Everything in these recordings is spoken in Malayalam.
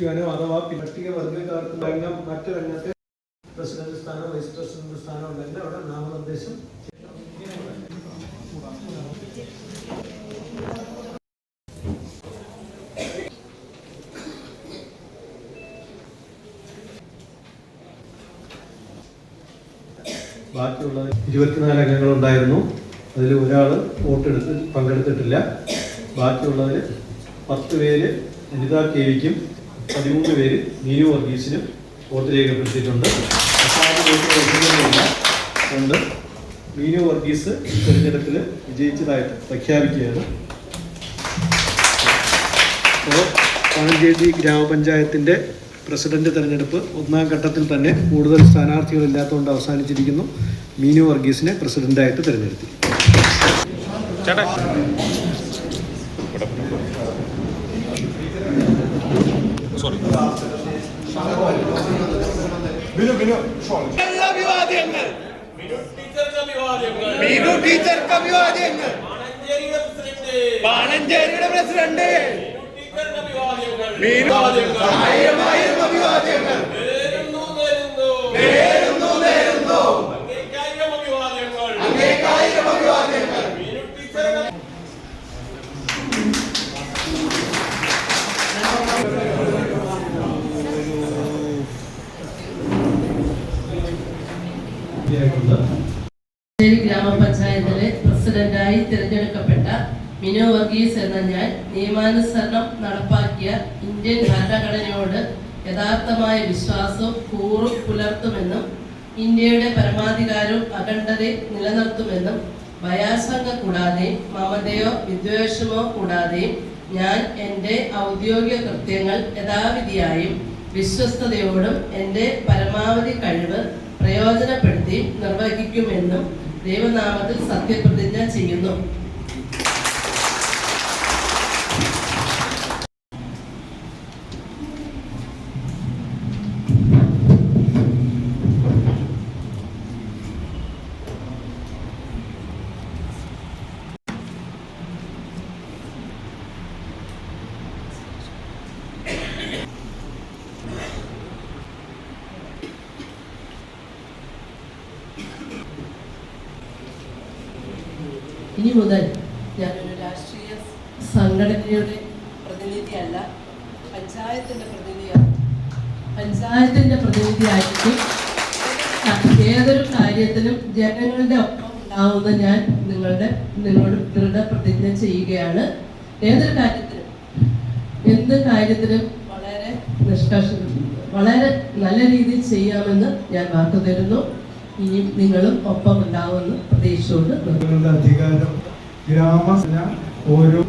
ഉപേക്ഷിക്കുവാനോ അഥവാ പട്ടിക വർഗക്കാർക്ക് രംഗം മറ്റൊരംഗത്തെ പ്രസിഡന്റ് സ്ഥാനം വൈസ് പ്രസിഡന്റ് സ്ഥാനം ഉണ്ടെങ്കിൽ അവിടെ നാമനിർദ്ദേശം ബാക്കിയുള്ള ഇരുപത്തിനാല് അംഗങ്ങളുണ്ടായിരുന്നു അതിൽ ഒരാൾ വോട്ടെടുത്ത് പങ്കെടുത്തിട്ടില്ല. ബാക്കിയുള്ളതിൽ പത്ത് പേര് അനിത കെ വിക്കും പതിമൂന്ന് പേര് നീനു വർഗീസിനും വോട്ട് രേഖപ്പെടുത്തിയിട്ടുണ്ട്. രേഖപ്പെടുത്തിയില്ല മീനു വർഗീസ് തിരഞ്ഞെടുപ്പിൽ വിജയിച്ചതായിട്ട് പ്രഖ്യാപിക്കുകയാണ്. പഴഞ്ചേരി ഗ്രാമപഞ്ചായത്തിന്റെ പ്രസിഡന്റ് തെരഞ്ഞെടുപ്പ് ഒന്നാം ഘട്ടത്തിൽ തന്നെ കൂടുതൽ സ്ഥാനാർത്ഥികളില്ലാത്തതുകൊണ്ട് അവസാനിച്ചിരിക്കുന്നു. മീനു വർഗീസിനെ പ്രസിഡന്റായിട്ട് തിരഞ്ഞെടുത്തു അഭിവാദ്യങ്ങൾ മീനു ടീച്ചർക്ക് അഭിവാദ്യങ്ങൾ ബാണഞ്ചേരിയുടെ പ്രസിഡന്റ്. മീനു ആയിരം ആയിരം അഭിവാദ്യങ്ങൾ. മിനു വർഗീസ് എന്ന ഞാൻ നിയമാനുസരണം നടപ്പാക്കിയ ഇന്ത്യൻ ഭരണഘടനയോട് യഥാർത്ഥമായ വിശ്വാസവും കൂറും പുലർത്തുമെന്നും ഇന്ത്യയുടെ പരമാധികാരവും അഖണ്ഡതയും നിലനിർത്തുമെന്നും ഭയാശങ്ക കൂടാതെയും മമതയോ വിദ്വേഷമോ കൂടാതെയും ഞാൻ എന്റെ ഔദ്യോഗിക കൃത്യങ്ങൾ യഥാവിധിയായും വിശ്വസ്തയോടും എന്റെ പരമാവധി കഴിവ് പ്രയോജനപ്പെടുത്തി നിർവഹിക്കുമെന്നും ദൈവനാമത്തിൽ സത്യപ്രതിജ്ഞ ചെയ്യുന്നു. ഇനി മുതൽ ഞാനൊരു രാഷ്ട്രീയ സംഘടനയുടെ പ്രതിനിധിയല്ല പഞ്ചായത്തിന്റെ പ്രതിനിധിയാണ് പഞ്ചായത്തിന്റെ പ്രതിനിധിയായിരിക്കും ഏതൊരു കാര്യത്തിലും ജനങ്ങളുടെ ഒപ്പം ഉണ്ടാവുന്ന ഞാൻ നിങ്ങളുടെ നിങ്ങളോട് ദൃഢപ്രതിജ്ഞ ചെയ്യുകയാണ്. ഏതൊരു കാര്യത്തിലും എന്ത് കാര്യത്തിലും വളരെ നിഷ്കർഷ വളരെ നല്ല രീതിയിൽ ചെയ്യാമെന്ന് ഞാൻ വാക്കു തരുന്നു ഇനിയും നിങ്ങളും ഒപ്പം ഉണ്ടാവുമെന്ന് ജനങ്ങളുടെ അധികാരം ഗ്രാമ ഓരോ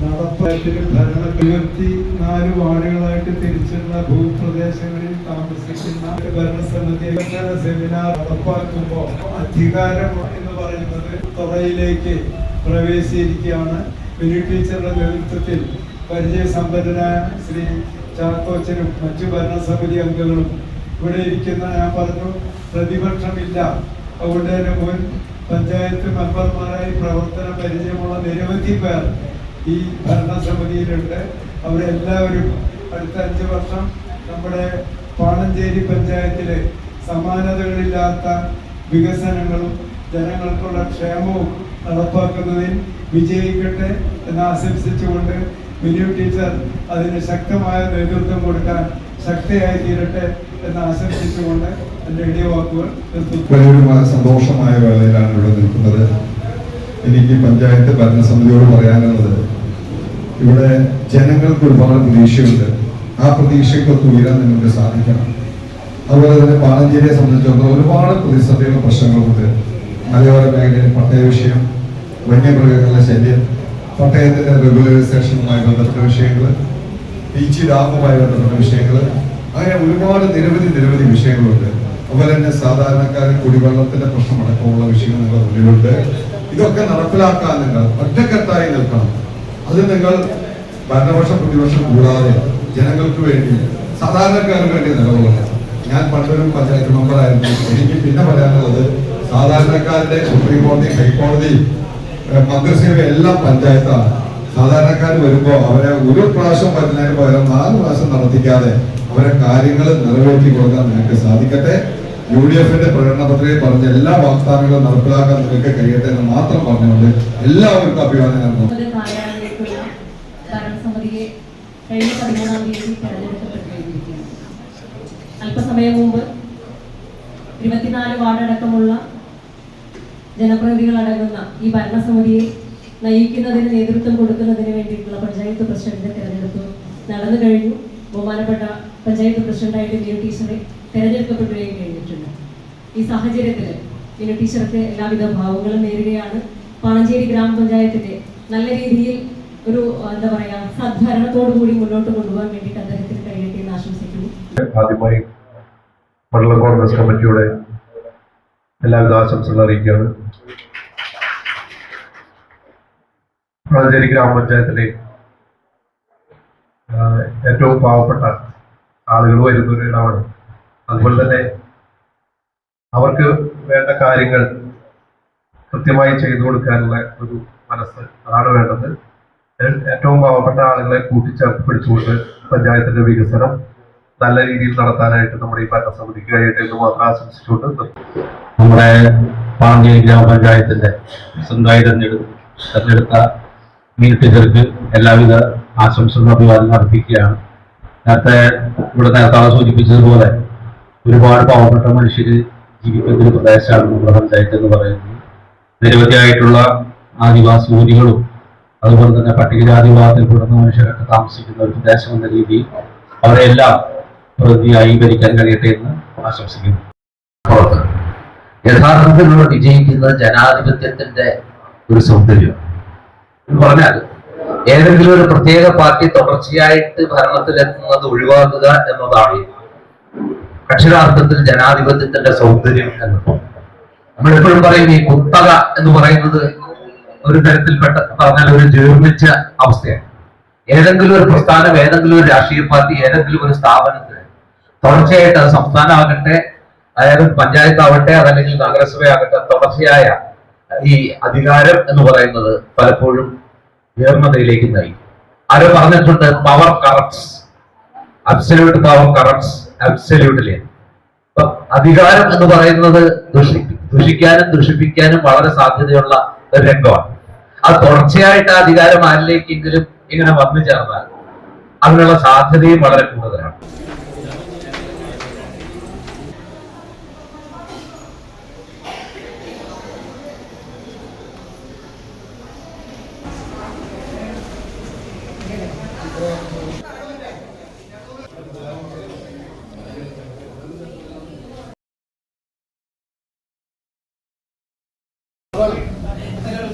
നടപ്പാറ്റിലും ഭരണ ഇരുപത്തി നാല് വാർഡുകളായിട്ട് തിരിച്ചുള്ള ഭൂപ്രദേശങ്ങളിൽ താമസിക്കുന്ന ഭരണസമിതി സെമിനാർ നടപ്പാക്കുമ്പോൾ അധികാരം എന്ന് പറയുന്നത് തുറയിലേക്ക് പ്രവേശിച്ചിരിക്കുകയാണ്. മിനി ടീച്ചറുടെ നേതൃത്വത്തിൽ പരിചയസമ്പന്നനായ ശ്രീ ചാക്കോച്ചനും മറ്റു ഭരണസമിതി അംഗങ്ങളും ഇവിടെ ഇരിക്കുന്ന ഞാൻ പറഞ്ഞു പ്രതിപക്ഷമില്ല. അതുകൊണ്ട് തന്നെ മുൻ പഞ്ചായത്ത് മെമ്പർമാരായി പ്രവർത്തന പരിചയമുള്ള നിരവധി പേർ ഈ ഭരണസമിതിയിലുണ്ട്. അവരെല്ലാവരും അടുത്ത അഞ്ച് വർഷം നമ്മുടെ പാണഞ്ചേരി പഞ്ചായത്തിലെ സമാനതകളില്ലാത്ത വികസനങ്ങളും ജനങ്ങൾക്കുള്ള ക്ഷേമവും നടപ്പാക്കുന്നതിൽ വിജയിക്കട്ടെ എന്ന് ആശംസിച്ചുകൊണ്ട് മിനു ടീച്ചർ അതിന് ശക്തമായ നേതൃത്വം കൊടുക്കാൻ ശക്തിയായി തീരട്ടെ വലിയൊരു സന്തോഷമായ വേളയിലാണ് ഇവിടെ നിൽക്കുന്നത്. എനിക്ക് പഞ്ചായത്ത് ഭരണസമിതിയോട് പറയാനുള്ളത് ഇവിടെ ജനങ്ങൾക്ക് ഒരുപാട് പ്രതീക്ഷയുണ്ട്. ആ പ്രതീക്ഷയ്ക്കൊക്കെ ഉയരാൻ നിങ്ങൾക്ക് സാധിക്കണം. അതുപോലെ തന്നെ പാലഞ്ചേരിയെ സംബന്ധിച്ചിടത്തോളം ഒരുപാട് പ്രതിസന്ധികളും പ്രശ്നങ്ങളുമുണ്ട്. മലയോര മേഖലയിൽ പട്ടയ വിഷയം വന്യമൃഗങ്ങളുടെ ശല്യം പട്ടയത്തിന്റെ റെഗുലറൈസേഷനുമായി ബന്ധപ്പെട്ട വിഷയങ്ങൾ ബീച്ച് ഡാമുമായി ബന്ധപ്പെട്ട വിഷയങ്ങൾ അങ്ങനെ ഒരുപാട് നിരവധി നിരവധി വിഷയങ്ങളുണ്ട്. അതുപോലെ തന്നെ സാധാരണക്കാർ കുടിവെള്ളത്തിന്റെ പ്രശ്നം അടക്കമുള്ള വിഷയങ്ങൾ നിങ്ങളുടെ മുന്നിലുണ്ട്. ഇതൊക്കെ നടപ്പിലാക്കാൻ നിങ്ങൾ ഒറ്റക്കെട്ടായി നിൽക്കണം. അത് നിങ്ങൾ ഭരണപക്ഷം പ്രതിപക്ഷം കൂടാതെ ജനങ്ങൾക്ക് വേണ്ടി സാധാരണക്കാർക്ക് വേണ്ടി നിലകൊള്ളണം. ഞാൻ പണ്ടൊരു പഞ്ചായത്ത് മെമ്പറായിരുന്നു എനിക്ക് പിന്നെ പറയാനുള്ളത് സാധാരണക്കാരുടെ സുപ്രീം കോടതി ഹൈക്കോടതി മന്ത്രിസഭ എല്ലാം പഞ്ചായത്താണ്. സാധാരണക്കാർ വരുമ്പോൾ അവരെ ഒരു പ്രാവശ്യം വരുന്നതിന് പകരം നാല് പ്രാവശ്യം നടത്തിക്കാതെ അവരെ കാര്യങ്ങൾ നിറവേറ്റി കൊടുക്കാൻ നിങ്ങൾക്ക് സാധിക്കട്ടെ. യു ഡി എഫിന്റെ പ്രകടന പത്രികയിൽ പറഞ്ഞ എല്ലാ വാഗ്ദാനങ്ങളും നടപ്പിലാക്കാൻ നിങ്ങൾക്ക് കഴിയട്ടെ എന്ന് മാത്രം പറഞ്ഞുകൊണ്ട് എല്ലാവർക്കും അഭിവാദ്യം അല്പസമയം മുമ്പ് ഇരുപത്തിനാല് വാർഡടക്കമുള്ള ജനപ്രതിനിധികളടങ്ങുന്ന ഈ ഭരണസമിതിയെ നയിക്കുന്നതിന് നേതൃത്വം കൊടുക്കുന്നതിന് വേണ്ടിയിട്ടുള്ള പഞ്ചായത്ത് പ്രസിഡന്റിന്റെ തെരഞ്ഞെടുപ്പ് നടന്നു കഴിഞ്ഞു. ബഹുമാനപ്പെട്ട പഞ്ചായത്ത് പ്രസിഡന്റായിട്ട് വിനു ടീച്ചറെ തെരഞ്ഞെടുക്കപ്പെടുകയും കഴിഞ്ഞിട്ടുണ്ട്. ഈ സാഹചര്യത്തിൽ വിനു ടീച്ചർക്ക് എല്ലാവിധ ഭാവങ്ങളും നേരുകയാണ്. പാണഞ്ചേരി ഗ്രാമപഞ്ചായത്തിന്റെ നല്ല രീതിയിൽ ഒരു എന്താ പറയാ സദ്ഭരണത്തോടു കൂടി മുന്നോട്ട് കൊണ്ടുപോകാൻ വേണ്ടിയിട്ട് അദ്ദേഹത്തിന് കഴിയട്ടെ എന്ന് ആശംസിക്കുന്നു. ആദ്യമായി മണ്ഡലം കോൺഗ്രസ് കമ്മിറ്റിയുടെ എല്ലാവിധ ആശംസകൾ അറിയിക്കുകയാണ്. പാണഞ്ചേരി ഗ്രാമപഞ്ചായത്തിലെ ഏറ്റവും പാവപ്പെട്ട ആളുകൾ വരുന്ന ഒരു ഇടമാണ്. അതുപോലെ തന്നെ അവർക്ക് വേണ്ട കാര്യങ്ങൾ കൃത്യമായി ചെയ്തു കൊടുക്കാനുള്ള ഒരു മനസ്സ് അതാണ് വേണ്ടത്. ഏറ്റവും പാവപ്പെട്ട ആളുകളെ കൂട്ടിച്ചേർത്ത് പിടിച്ചുകൊണ്ട് പഞ്ചായത്തിന്റെ വികസനം നല്ല രീതിയിൽ നടത്താനായിട്ട് നമ്മുടെ ഈ ഭരണസമിതിക്ക് കഴിയട്ടെ എന്ന് മാത്രം ആശംസിച്ചുകൊണ്ട് നമ്മുടെ പാണ്ഡ്യ ഗ്രാമപഞ്ചായത്തിന്റെ സ്വന്തമായി തെരഞ്ഞെടുത്ത തെരഞ്ഞെടുത്ത മീൻ ടീച്ചർക്ക് എല്ലാവിധ ആശംസകളും അഭിവാദ്യം അർപ്പിക്കുകയാണ്. നേരത്തെ ഇവിടെ ആൾ സൂചിപ്പിച്ചതുപോലെ ഒരുപാട് പാവപ്പെട്ട മനുഷ്യർ ജീവിക്കുന്ന ഒരു പ്രദേശമാണ് നമ്മുടെ പഞ്ചായത്ത് എന്ന് പറയുന്നത്. നിരവധിയായിട്ടുള്ള ആദിവാസി ഊരികളും അതുപോലെ തന്നെ പട്ടികജാതി വിഭാഗത്തിൽപ്പെടുന്ന മനുഷ്യരൊക്കെ താമസിക്കുന്ന ഒരു പ്രദേശം എന്ന രീതിയിൽ അവരെല്ലാം പ്രതിയായി ഭരിക്കാൻ കഴിയട്ടെ എന്ന് ആശംസിക്കുന്നു. യഥാർത്ഥത്തിലുള്ള വിജയിക്കുന്നത് ജനാധിപത്യത്തിന്റെ ഒരു സൗന്ദര്യം. പറഞ്ഞാൽ ഏതെങ്കിലും ഒരു പ്രത്യേക പാർട്ടി തുടർച്ചയായിട്ട് ഭരണത്തിലെത്തുന്നത് ഒഴിവാക്കുക എന്നതാണ് അക്ഷരാർത്ഥത്തിൽ ജനാധിപത്യത്തിന്റെ സൗന്ദര്യം എന്നത്. നമ്മൾ എപ്പോഴും പറയും ഈ കുത്തക എന്ന് പറയുന്നത് ഒരു തരത്തിൽപ്പെട്ട പറഞ്ഞാൽ ഒരു ജീർണിച്ച അവസ്ഥയാണ്. ഏതെങ്കിലും ഒരു പ്രസ്ഥാനം ഏതെങ്കിലും ഒരു രാഷ്ട്രീയ പാർട്ടി ഏതെങ്കിലും ഒരു സ്ഥാപനത്തിന് തുടർച്ചയായിട്ട് അത് സംസ്ഥാനമാകട്ടെ അതായത് പഞ്ചായത്ത് ആവട്ടെ അതല്ലെങ്കിൽ നഗരസഭയാകട്ടെ തുടർച്ചയായ ഈ അധികാരം എന്ന് പറയുന്നത് പലപ്പോഴും ഉയർന്നതയിലേക്ക് നയിക്കും ആരോ പറഞ്ഞിട്ടുണ്ട് power corrupts absolute power corrupts absolutely അപ്പൊ അധികാരം എന്ന് പറയുന്നത് ദുഷി ദുഷിക്കാനും ദുഷിപ്പിക്കാനും വളരെ സാധ്യതയുള്ള ഒരു രംഗമാണ്. അത് തുടർച്ചയായിട്ട് ആ അധികാരം ആരിലേക്കെങ്കിലും ഇങ്ങനെ വന്നു ചേർന്നാൽ അതിനുള്ള സാധ്യതയും വളരെ കൂടുതലാണ്.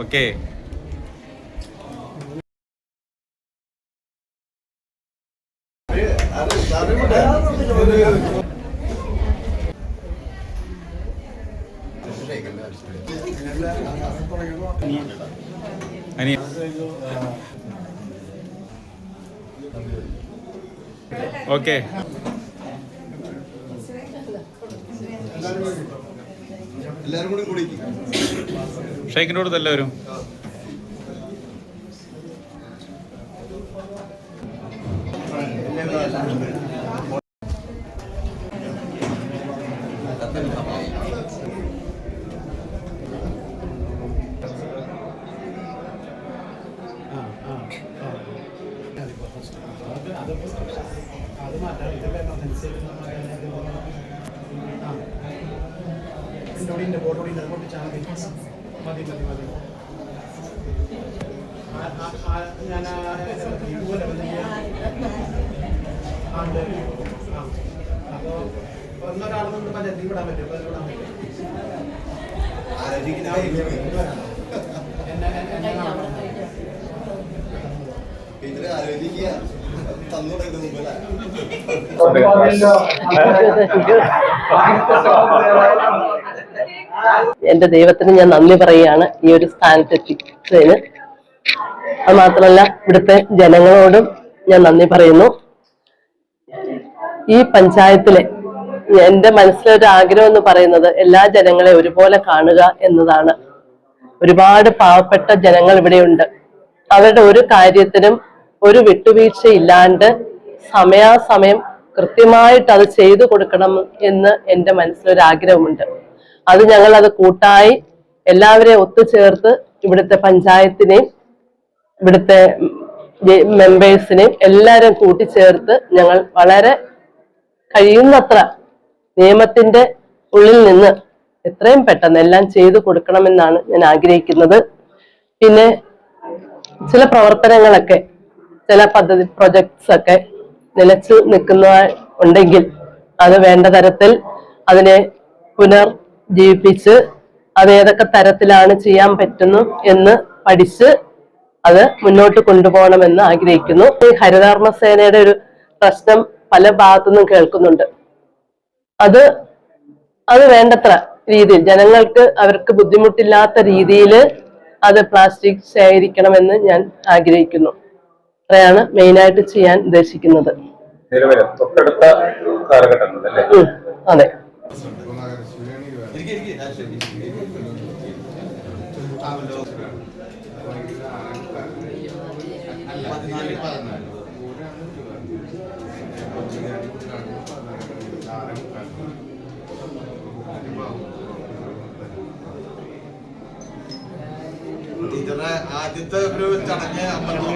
Okay okay. ഷേക്കിന്റെ കൂടി എല്ലാവരും അത് മാറ്റാം ഇതിന്റെ ബോർഡോടി അങ്ങോട്ട് ചാടി മതി മതി മതി ഞാൻ ഇതുപോലെ ഞാൻ- ആ, അപ്പോൾ. അപ്പോ ഒന്നൊരാളൊന്നും പഞ്ചായത്തിൽ വിടാൻ പറ്റും വിടാൻ പറ്റും. ടീച്ചറെ ആലോചിക്കുക എന്റെ ദൈവത്തിന് ഞാൻ നന്ദി പറയുകയാണ് ഈ ഒരു സ്ഥാനത്ത് എത്തിച്ചതിന്. അത് മാത്രമല്ല ഇവിടുത്തെ ജനങ്ങളോടും ഞാൻ നന്ദി പറയുന്നു. ഈ പഞ്ചായത്തിലെ എന്റെ മനസ്സിലൊരു ആഗ്രഹം എന്ന് പറയുന്നത് എല്ലാ ജനങ്ങളെ ഒരുപോലെ കാണുക എന്നതാണ്. ഒരുപാട് പാവപ്പെട്ട ജനങ്ങൾ ഇവിടെയുണ്ട്. അവരുടെ ഒരു കാര്യത്തിനും ഒരു വിട്ടുവീഴ്ച വിട്ടുവീഴ്ചയില്ലാണ്ട് സമയാസമയം കൃത്യമായിട്ട് അത് ചെയ്തു കൊടുക്കണം എന്ന് എന്റെ മനസ്സിലൊരാഗ്രഹമുണ്ട്. അത് ഞങ്ങൾ അത് കൂട്ടായി എല്ലാവരെയും ഒത്തുചേർത്ത് ഇവിടുത്തെ പഞ്ചായത്തിനെയും ഇവിടുത്തെ മെമ്പേഴ്സിനെയും എല്ലാവരെയും കൂട്ടിച്ചേർത്ത് ഞങ്ങൾ വളരെ കഴിയുന്നത്ര നിയമത്തിന്റെ ഉള്ളിൽ നിന്ന് എത്രയും പെട്ടെന്ന് എല്ലാം ചെയ്തു കൊടുക്കണമെന്നാണ് ഞാൻ ആഗ്രഹിക്കുന്നത്. പിന്നെ ചില പ്രവർത്തനങ്ങളൊക്കെ ചില പദ്ധതി പ്രൊജക്ട്സ് ഒക്കെ നിലച്ചു നിൽക്കുന്ന ഉണ്ടെങ്കിൽ അത് വേണ്ട തരത്തിൽ അതിനെ പുനർ ജീവിപ്പിച്ച് അത് ഏതൊക്കെ തരത്തിലാണ് ചെയ്യാൻ പറ്റുന്നു എന്ന് പഠിച്ച് അത് മുന്നോട്ട് കൊണ്ടുപോകണമെന്ന് ആഗ്രഹിക്കുന്നു. ഈ ഹരിതകർമ്മ സേനയുടെ ഒരു പ്രശ്നം പല ഭാഗത്തുനിന്നും കേൾക്കുന്നുണ്ട്. അത് അത് വേണ്ടത്ര രീതിയിൽ ജനങ്ങൾക്ക് അവർക്ക് ബുദ്ധിമുട്ടില്ലാത്ത രീതിയിൽ അത് പ്ലാസ്റ്റിക് ശേഖരിക്കണമെന്ന് ഞാൻ ആഗ്രഹിക്കുന്നു. അത്രയാണ് മെയിനായിട്ട് ചെയ്യാൻ ഉദ്ദേശിക്കുന്നത്. അതെ. ടീച്ചറുടെ ആദ്യത്തെ ഒരു ചടങ്ങ് അമ്പലത്തിൽ